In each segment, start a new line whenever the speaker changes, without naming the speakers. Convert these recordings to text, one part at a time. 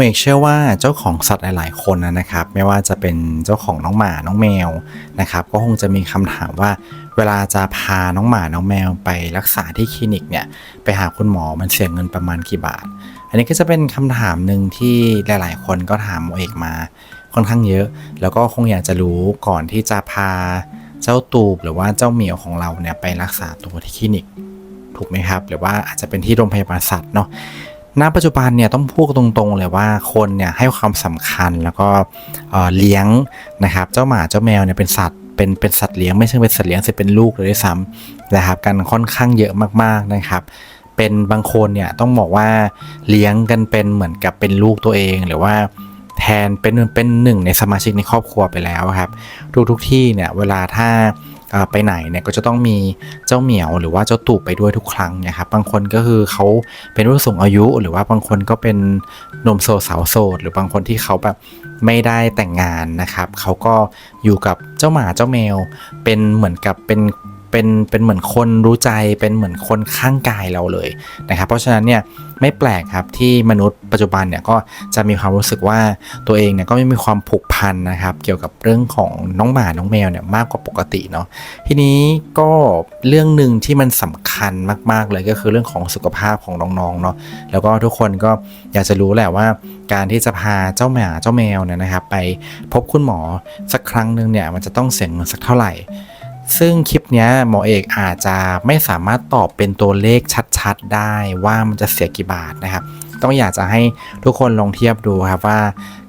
เอกเชื่อว่าเจ้าของสัตว์หลาย ๆ คนนะนะครับ ไม่ว่าจะเป็นเจ้าของน้องหมาน้องแมวนะครับ ก็คงจะมีคำถามว่า เวลาจะพาน้องหมาน้องแมวไปรักษาที่คลินิกเนี่ยไปหาคุณหมอมันเสียเงินประมาณกี่บาท อันนี้ก็จะเป็นคำถามหนึ่งที่หลาย ๆ คนก็ถามโมเอกมาค่อนข้างเยอะ แล้วก็คงอยากจะรู้ก่อนที่จะพาเจ้าตูบหรือว่าเจ้าเหมียวของเราเนี่ยไปรักษาตัวที่คลินิกถูกไหมครับ หรือว่าอาจจะเป็นที่โรงพยาบาลสัตว์เนาะ ณปัจจุบันเนี่ยต้องพูดตรงๆเลยว่าคนเนี่ยให้ความสำคัญแล้วก็เเลี้ยงนะครับเจ้าหมาเจ้าแมวเนี่ยเป็นสัตว์เป็นเป็นสัตว์เลี้ยงไม่ใช่เป็นสัตว์เลี้ยงสิเป็นลูกเลยด้วยซ้ำนะครับกันค่อนข้างเยอะมากๆนะครับ เป็นบางคนเนี่ยต้องบอกว่าเลี้ยงกันเป็นเหมือนกับเป็นลูกตัวเองหรือว่าแทนเป็นเป็นหนึ่งในสมาชิกในครอบครัวไปแล้วครับทุกทุกที่เนี่ยเวลาถ้า ไปไหนเนี่ยก็จะต้องมีเจ้าเหมียวหรือว่าเจ้าตูบไปด้วยทุกครั้งนะครับบางคนก็คือเขาเป็นผู้สูงอายุ หรือว่าบางคนก็เป็นหนุ่มโสดสาวโสดหรือบางคนที่เขาแบบไม่ได้แต่งงานนะครับเขาก็อยู่กับเจ้าหมาเจ้าแมวเป็นเหมือนกับเป็น เป็นเป็นเหมือนคนรู้ใจเป็นเหมือนคนข้างกายเราเลยนะครับ เพราะฉะนั้นเนี่ยไม่แปลกครับที่มนุษย์ปัจจุบันเนี่ยก็จะมีความรู้สึกว่าตัวเองเนี่ยก็ไม่มีความผูกพันนะครับ เกี่ยวกับเรื่องของน้องหมาน้องแมวเนี่ยมากกว่าปกติเนาะทีนี้ก็เรื่องหนึ่งที่มันสำคัญมาก ๆ เลยก็คือเรื่องของสุขภาพของน้องๆเนาะแล้วก็ทุกคนก็อยากจะรู้แหละว่า การที่จะพาเจ้าหมาเจ้าแมวเนี่ยนะครับ ไปพบคุณหมอสักครั้งหนึ่งเนี่ยมันจะต้องเสียเงินสักเท่าไหร่ ซึ่งคลิปนี้หมอเอกอาจจะไม่สามารถตอบเป็นตัวเลขชัดๆ ได้ว่ามันจะเสียกี่บาทนะครับ ต้องอยากจะให้ทุกคนลองเทียบดูครับว่า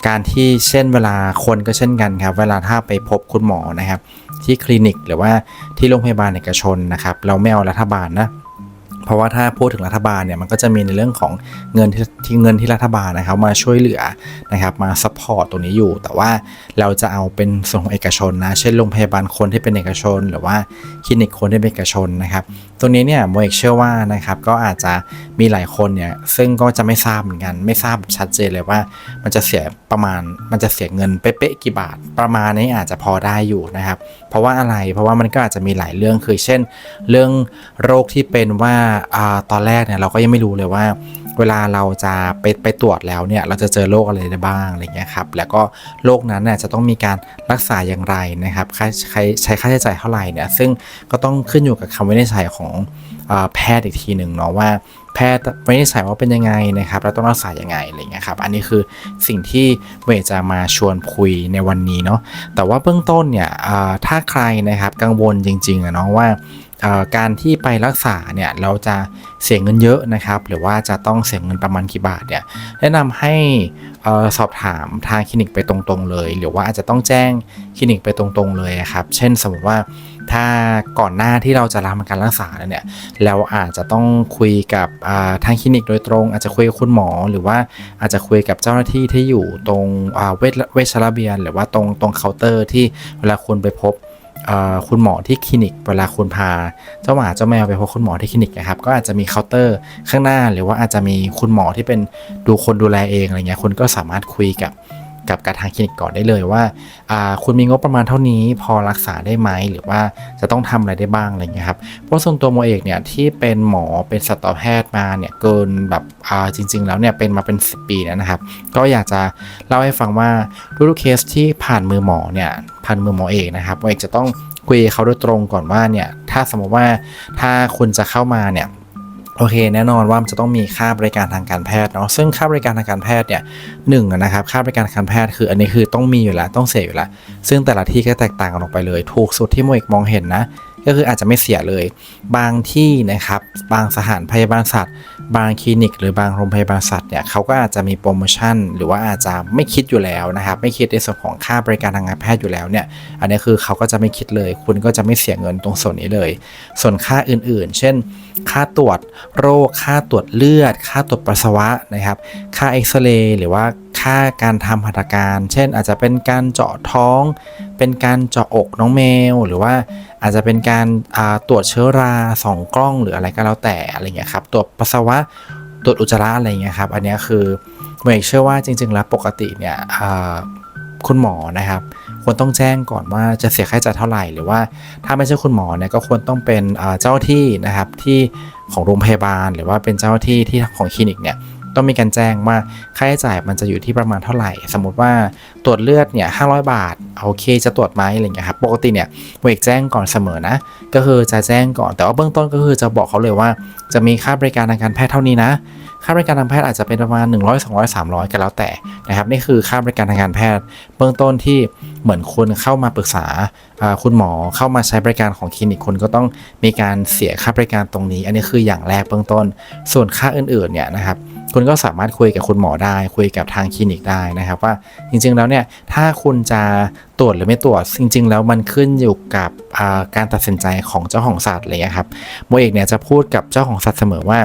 การที่เช่นเวลาคนก็เช่นกันครับ เวลาถ้าไปพบคุณหมอนะครับ ที่คลินิกหรือว่าที่โรงพยาบาลเอกชนนะครับ เราไม่เอารัฐบาลนะ เพราะว่าถ้าพูดถึงรัฐบาลเนี่ยมันก็จะมีในเรื่องของเงินที่ทเงินที่รัฐบาลนะครับมาช่วยเหลือนะครับมาซัพพอร์ตตรงนี้อยู่ แต่ว่าเราจะเอาเป็นส่วนของเอกชนนะเช่นโรงพยาบาลคนที่เป็นเอกชน หรือว่าคลินิกคนที่เป็นเอกชนนะครับตรงนี้เนี่ยโมเอกเชื่อว่านะครับก็อาจจะมีหลายคนเนี่ยซึ่งก็จะไม่ทราบเหมือนกันไม่ทราบแบบชัดเจนเลยว่า มันจะเสียประมาณมันจะเสียเงินเป๊ะๆกี่บาทประมาณนี้อาจจะพอได้อยู่นะครับ เพราะว่าอะไร เพราะว่ามันก็อาจจะมีหลายเรื่องคือเช่น เรื่องโรคที่เป็นว่าอตอนแรกเนี่ยเราก็ยังไม่รู้เลยว่า เวลาเราจะไปไปตรวจแล้วเนี่ยเราจะเจอโรคอะไรได้บ้างอะไรเงี้ยครับแล้วก็โรคนั้นเนี่ยจะต้องมีการรักษาอย่างไรนะครับใช้ใช้ค่าใช้จ่ายเท่าไหร่เนี่ยซึ่งก็ต้องขึ้นอยู่กับคำวินิจฉัยของอแพทย์อีกทีหนึ่งเนาะว่า แพทย์วินิจฉัยว่าเป็นยังไงนะครับ แล้วต้องรักษายังไงอะไรเงี้ยครับ อันนี้คือสิ่งที่เวจะมาชวนคุยในวันนี้เนาะ แต่ว่าเบื้องต้นเนี่ยถ้าใครนะครับกังวลจริงๆอะเนาะว่า การที่ไปรักษาเนี่ยเราจะเสียเงินเยอะนะครับ หรือว่าจะต้องเสียเงินประมาณกี่บาทเนี่ยแนะนำให้สอบถามทางคลินิกไปตรงๆเลย หรือว่าอาจจะต้องแจ้งคลินิกไปตรงๆเลยครับ เช่นสมมติว่าถ้าก่อนหน้าที่เราจะรับการรักษาเนี่ยเราอาจจะต้องคุยกับทางคลินิกโดยตรง อาจจะคุยกับคุณหมอ หรือว่าอาจจะคุยกับเจ้าหน้าที่ที่อยู่ตรงเวชเวชระเบียน หรือว่าตรงตรงเคาน์เตอร์ที่เวลาคุณไปพบ คุณหมอที่คลินิก เวลาคุณพาเจ้าหมาเจ้าแมวไปพบคุณหมอที่คลินิกนะครับก็อาจจะมีเคาน์เตอร์ข้างหน้า หรือว่าอาจจะมีคุณหมอที่เป็นดูคนดูแลเองอะไรเงี้ยคุณก็สามารถคุยกับ กับการทางคลินิกก่อนได้เลยว่าคุณมีงบประมาณเท่านี้พอรักษาได้ไหมหรือว่าจะต้องทำอะไรได้บ้างอะไรเงี้ยครับเพราะส่วนตัวโมเอกเนี่ยที่เป็นหมอเป็นสัตวแพทย์มาเนี่ยเกินแบบจริง ๆ แล้วเนี่ยเป็นมาเป็น 10 ปีแล้วนะครับ ก็อยากจะเล่าให้ฟังว่าทุกๆเคสที่ผ่านมือหมอเนี่ยผ่านมือหมอเอกนะครับโมเอกจะต้องคุยเขาโดยตรงก่อนว่าเนี่ยถ้าสมมติว่าถ้าคุณจะเข้ามาเนี่ย โอเคแน่นอนว่ามันจะต้องมีค่าบริการทางการแพทย์เนาะซึ่งค่าบริการทางการแพทย์เนี่ยหนึ่งนะครับค่าบริการทางการแพทย์คืออันนี้คือต้องมีอยู่แล้วต้องเสียอยู่แล้ว ซึ่งแต่ละที่ก็แตกต่างกันออกไปเลย ถูกสุดที่โมเอกมองเห็นนะ ก็คืออาจจะไม่เสียเลย บางที่นะครับบางสถานพยาบาลสัตว์ บางคลินิก หรือบางโรงพยาบาลสัตว์เนี่ยเขาก็อาจจะมีโปรโมชั่น หรือว่าอาจจะไม่คิดอยู่แล้วนะครับ ไม่คิดในส่วนของค่าบริการทางการแพทย์อยู่แล้วเนี่ย อันนี้คือเขาก็จะไม่คิดเลย คุณก็จะไม่เสียเงินตรงส่วนนี้เลย ส่วนค่าอื่นๆ เช่น ค่าตรวจโรค ค่าตรวจเลือด ค่าตรวจปัสสาวะนะครับ ค่าเอ็กซเรย์หรือว่า ค่าการทำหัตถการ เช่น อาจจะเป็นการเจาะท้อง เป็นการเจาะอกน้องแมว หรือว่าอาจจะเป็นการาตรวจเชื้อราสองกล้องหรืออะไรก็แล้วแต่อะไรเงี้ยครับ ตรวจปัสสาวะ ตรวจอุจจาระอะไรเงี้ยครับ อันนี้คือเมย์เชื่อว่าจริง ๆ แล้วปกติเนี่ยคุณหมอนะครับควรต้องแจ้งก่อนว่าจะเสียค่าใช้จ่ายเท่าไหร่หรือว่าถ้าไม่ใช่คุณหมอเนี่ยก็ควรต้องเป็นเจ้าที่นะครับที่ของโรงพยาบาล หรือว่าเป็นเจ้าที่ที่ของคลินิกเนี่ย ต้องมีการแจ้งว่าค่าใช้จ่ายมันจะอยู่ที่ประมาณเท่าไหร่ สมมติว่าตรวจเลือดเนี่ย500บาทโอเคจะตรวจไหมอะไรเงี้ยครับปกติเนี่ยเวกแจ้งก่อนเสมอนะก็คือจะแจ้งก่อน แต่ว่าเบื้องต้นก็คือจะบอกเขาเลยว่า จะมีค่าบริการทางการแพทย์เท่านี้นะ ค่าบริการทางแพทย์อาจจะเป็นประมาณ 100 200 300กันแล้วแต่นะครับนี่คือค่าบริการทางการแพทย์ เบื้องต้นที่เหมือนคุณเข้ามาปรึกษาอ่าคุณหมอเข้ามาใช้บริการของคลินิกคุณก็ต้องมีการเสียค่าบริการตรงนี้ อันนี้คืออย่างแรกเบื้องต้น ส่วนค่าอื่นๆเนี่ยนะครับ คุณก็สามารถคุยกับคุณหมอได้ คุยกับทางคลินิกได้นะครับว่าจริงๆแล้วเนี่ยถ้าคุณจะตรวจหรือไม่ตรวจจริง ๆ แล้วมันขึ้นอยู่กับการตัดสินใจของเจ้าของสัตว์อะไรเงี้ยครับโมเอกเนี่ยจะพูดกับเจ้าของสัตว์เสมอว่า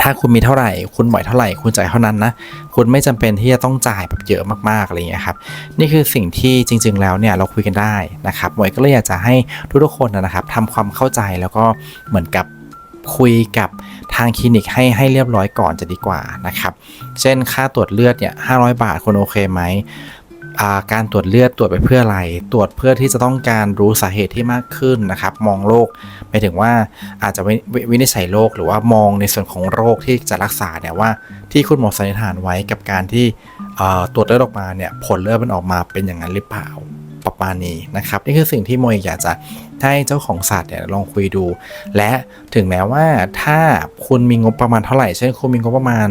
ถ้าคุณมีเท่าไหร่ คุณไหวเท่าไหร่ คุณจ่ายเท่านั้นนะ คุณไม่จำเป็นที่จะต้องจ่ายแบบเยอะมากๆ อะไรอย่างเงี้ยครับ นี่คือสิ่งที่จริง ๆ แล้วเนี่ยเราคุยกันได้นะครับหมวยก็เลยอยากจะให้ทุกๆคนนะครับทำความเข้าใจแล้วก็เหมือนกับ คุยกับทางคลินิกให้ให้เรียบร้อยก่อนจะดีกว่านะครับ เช่นค่าตรวจเลือดเนี่ย500บาทคุณโอเคไหมาการตรวจเลือดตรวจไปเพื่ออะไร ตรวจเพื่อที่จะต้องการรู้สาเหตุที่มากขึ้นนะครับ มองโรคหมายถึงว่าอาจจะวิวิวินิจฉัยโรคหรือว่ามองในส่วนของโรคที่จะรักษาเนี่ยว่าที่คุณหมอสันนิษฐานไว้กับการที่ตรวจเลือดออกมาเนี่ยผลเลือดมันออกมาเป็นอย่างนั้นหรือเปล่า ประมาณนี้นะครับนี่คือสิ่งที่โมอยากจะให้เจ้าของสัตว์เนี่ยลองคุยดู และถึงแม้ว่าถ้าคุณมีงบประมาณเท่าไหร่ เช่นคุณมีงบประมาณ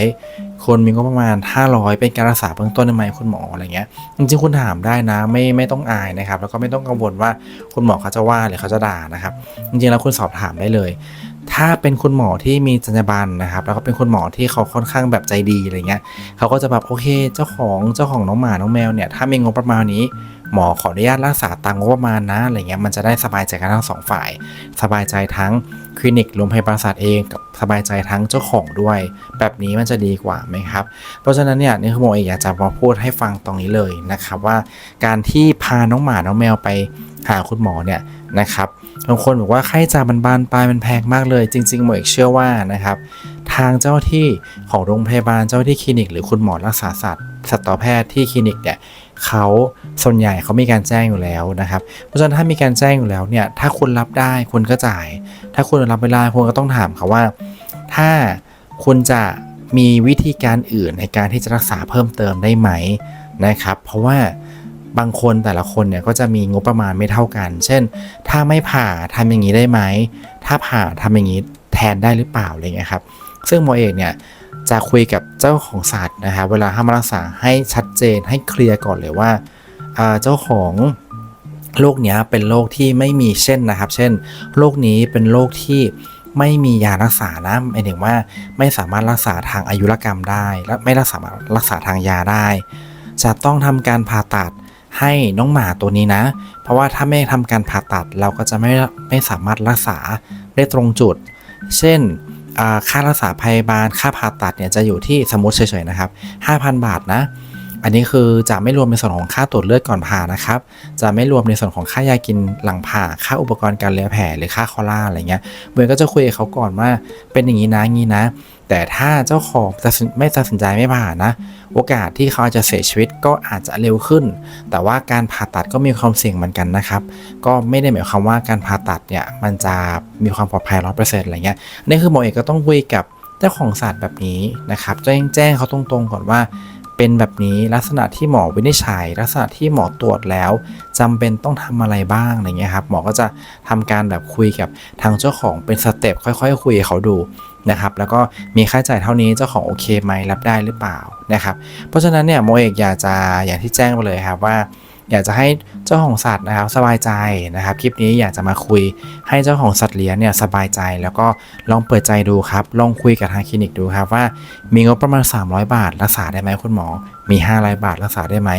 500คนมีงบประมาณ 500 เป็นการรักษาเบื้องต้นได้ไหมคุณหมออะไรเงี้ยจริงๆคุณถามได้นะไม่ไม่ต้องอายนะครับ แล้วก็ไม่ต้องกังวลว่าคุณหมอเขาจะว่าหรือเขาจะด่านะครับ จริงๆแล้วคุณสอบถามได้เลย ถ้าเป็นคุณหมอที่มีจรรยาบรรณนะครับ แล้วก็เป็นคุณหมอที่เขาค่อนข้างแบบใจดีอะไรเงี้ยเขาก็จะแบบโอเค เจ้าของเจ้าของน้องหมาน้องแมวเนี่ยถ้ามีงบประมาณนี้หมอขออนุญาตรักษาตามงบประมาณนะอะไรเงี้ยมันจะได้สบายใจกันทั้งสองฝ่าย สบายใจทั้งคลินิกโรงพยาบาลสัตว์เองกับสบายใจทั้งเจ้าของด้วย แบบนี้มันจะดีกว่าไหมครับ เพราะฉะนั้นเนี่ยนี่คือโมเองอยากจะมาพูดให้ฟังตรงนี้เลยนะครับว่า การที่พาน้องหมาน้องแมวไปหาคุณหมอเนี่ยนะครับ บางคนบอกว่าค่าใช้จ่ายมันบานปลายมันแพงมากเลย จริงๆโมอเอกเชื่อว่านะครับทางเจ้าที่ของโรงพยาบาลเจ้าที่คลินิก หรือคุณหมอรักษาสัตว์สัตวแพทย์ที่คลินิกเนี่ยเขาส่วนใหญ่เขามีการแจ้งอยู่แล้วนะครับ เพราะฉะนั้นถ้ามีการแจ้งอยู่แล้วเนี่ยถ้าคุณรับได้คุณก็จ่าย ถ้าคุณรับไม่ได้คุณก็ต้องถามเขาว่า ถ้าคุณจะมีวิธีการอื่นในการที่จะรักษาเพิ่มเติมได้ไหมนะครับ เพราะว่า บางคนแต่ละคนเนี่ยก็จะมีงบประมาณไม่เท่ากัน เช่น ถ้าไม่ผ่าทำอย่างนี้ได้ไหม ถ้าผ่าทำอย่างนี้แทนได้หรือเปล่าอะไรเงี้ยครับ ซึ่งหมอเอกเนี่ยจะคุยกับเจ้าของสัตว์นะครับเวลาห้ามรักษาให้ชัดเจนให้เคลียร์ก่อนเลยว่าเจ้าของโรคเนี้ยเป็นโรคที่ไม่มีเช่นนะครับ เช่นโรคนี้เป็นโรคที่ไม่มียารักษานะหมายถึงว่าไม่สามารถรักษาทางอายุรกรรมได้ และไม่รักษารักษาทางยาได้ จะต้องทำการผ่าตัด ให้น้องหมาตัวนี้นะ เพราะว่าถ้าไม่ทำการผ่าตัดเราก็จะไม่ไม่สามารถรักษาได้ตรงจุด เช่นค่ารักษาพยาบาลค่าผ่าตัดเนี่ยจะอยู่ที่สมมติเฉยๆนะครับ 5,000 บาทนะ อันนี้คือจะไม่รวมในส่วนของค่าตรวจเลือดก่อนผ่านะครับ จะไม่รวมในส่วนของค่ายากินหลังผ่า ค่าอุปกรณ์การเลี้ยแผลหรือค่าคอล่าอะไรเงี้ยเบนก็จะคุยกับเขาก่อนว่าเป็นอย่างนี้นะงี้นะ แต่ถ้าเจ้าของไม่ตัดสินใจไม่ผ่านะ โอกาสที่เขาจจะเสียชีวิตก็อาจจะเร็วขึ้น แต่ว่าการผ่าตัดก็มีความเสี่ยงเหมือนกันนะครับ ก็ไม่ได้หมายความว่าการผ่าตัดเนี่ยมันจะมีความปลอดภัยร้อยเปอร์เซ็นต์อะไรเงี้ยนี่คือหมอเอกก็ต้องคุยกับเจ้าของสัตว์แบบนี้นะครับแจ้งแจ้งเขาตรงๆก่อนว่า เป็นแบบนี้ลักษณะที่หมอวินิจฉัย ลักษณะที่หมอตรวจแล้วจำเป็นต้องทำอะไรบ้างอะไรเงี้ยครับหมอก็จะทำการแบบคุยกับทางเจ้าของเป็นสเต็ปค่อย ๆ คุยเขาดูนะครับแล้วก็มีค่าใช้จ่ายเท่านี้เจ้าของโอเคไหมรับได้หรือเปล่านะครับเพราะฉะนั้นเนี่ยโมเอกอยากจะอย่างที่แจ้งไปเลยครับว่า อยากจะให้เจ้าของสัตว์นะครับสบายใจนะครับ คลิปนี้อยากจะมาคุยให้เจ้าของสัตว์เลี้ยงเนี่ยสบายใจ แล้วก็ลองเปิดใจดูครับ ลองคุยกับทางคลินิกดูครับว่ามีงบประมาณ 300 บาท รักษาได้ไหมคุณหมอ มี 500 บาทรักษาได้ไหม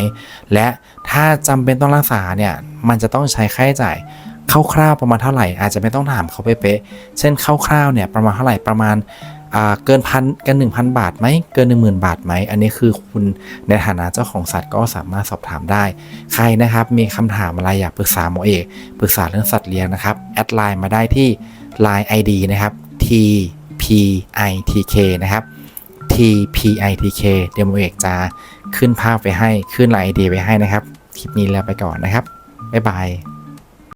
และถ้าจำเป็นต้องรักษาเนี่ยมันจะต้องใช้ค่าใช้จ่ายคร่าวๆประมาณเท่าไหร่อาจจะไม่ต้องถามเขาเป๊ะๆเช่นคร่าวๆเนี่ยประมาณเท่าไหร่ประมาณ เกินพันกัน1,000 บาทไหมเกิน 10,000 บาทไหม อันนี้คือคุณในฐานะเจ้าของสัตว์ก็สามารถสอบถามได้ ใครนะครับมีคำถามอะไรอยากปรึกษาหมอเอกปรึกษาเรื่องสัตว์เลี้ยงนะครับแอดไลน์มาได้ที่ Line ID นะครับ T P I T K นะครับ T P I T K เดี๋ยวหมอเอกจะขึ้นภาพไปให้ขึ้น Line ID ไปให้นะครับคลิปนี้แล้วไปก่อนนะครับบ๊ายบาย